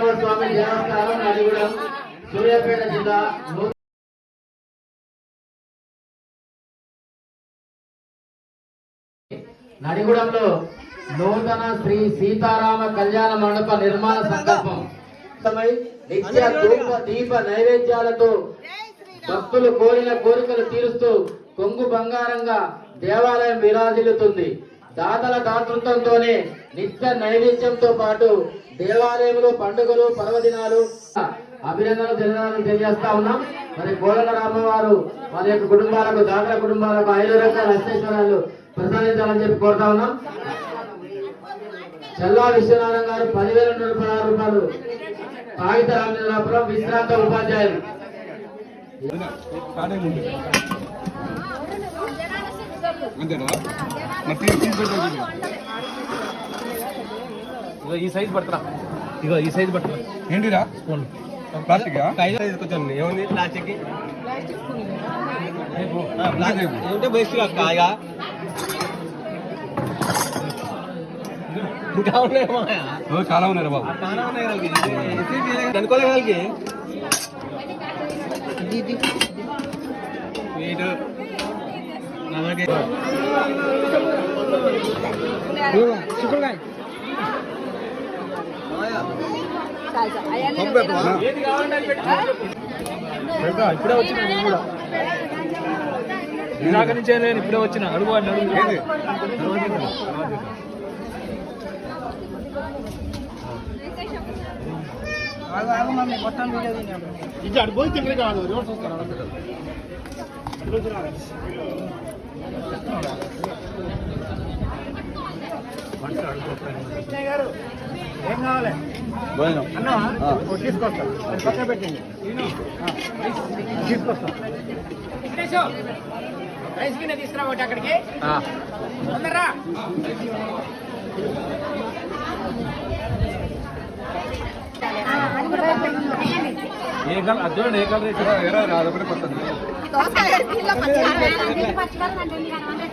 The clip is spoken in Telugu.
శ్రీరామ్ కోదండరామస్వామి దేవస్థానం నడిగూడెం సూర్యాపేట జిల్లా నూ- నడిగూడెంలో నూతన శ్రీ సీతారామ కళ్యాణ మండప నిర్మాణ సంకల్పం. నిత్య ధూప దీప నైవేద్యాలతో భక్తులు కోరిన కోరికలు తీరుస్తూ కొంగు బంగారంగా దేవాలయం విరాజిల్లుతుంది. దాతల దాతృత్వంతోనే నిత్య నైవేద్యంతో పాటు దేవాలయంలో పండుగలు పర్వదినాలు అభినందనలు జనాలను తెలియజేస్తా ఉన్నాం. మరి కోడల రామవారు వారి యొక్క కుటుంబాలకు దాతల కుటుంబాలకు ఐదు రకాల అష్టేశ్వరాలు ప్రసాదించాలని చెప్పి కోరుతా ఉన్నాం. చల్లా విశ్వనాథం గారు పదివేల నూట పదహారు రూపాయలు కాగిత రామచంద్రాపురం విశ్రాంత ఉపాధ్యాయులు. ఇగో ఈ సైజ్ పడుతురా ఇగో ఈ సైజ్ పడుతురా ఏంటిరా? ప్లాస్టిక్? కొంచెం ఏముంది? ప్లాస్టిక్ ఏమంటే బెస్ట్ కాయ ఇంకా ఉన్నాయేమో చాలా ఉన్నారు బాబు. చాలా ఉన్నాయి వాళ్ళకి అనుకోలే వాళ్ళకి. ఇప్పుడే వచ్చిన నేను కూడా ఇందాక నుంచే నేను ఇప్పుడే వచ్చిన. అడుగు వాడిని అడుగు. ఇది అటు పోయి తిరిగి కాదు రివర్స్ వస్తాను ఏం కావాలి అన్న తీసుకొస్తాను పక్కన పెట్టండి తీసుకొస్తా రైస్ గిన్నె తీసుకురా ఒకటి అక్కడికి తొందరరా ఏ కలర్ అది చూడండి ఏ కలర్ ఎరా అదొకటి కొత్తది దోసకాయ కిలో పచ్చికారం పచ్చికారం అంటే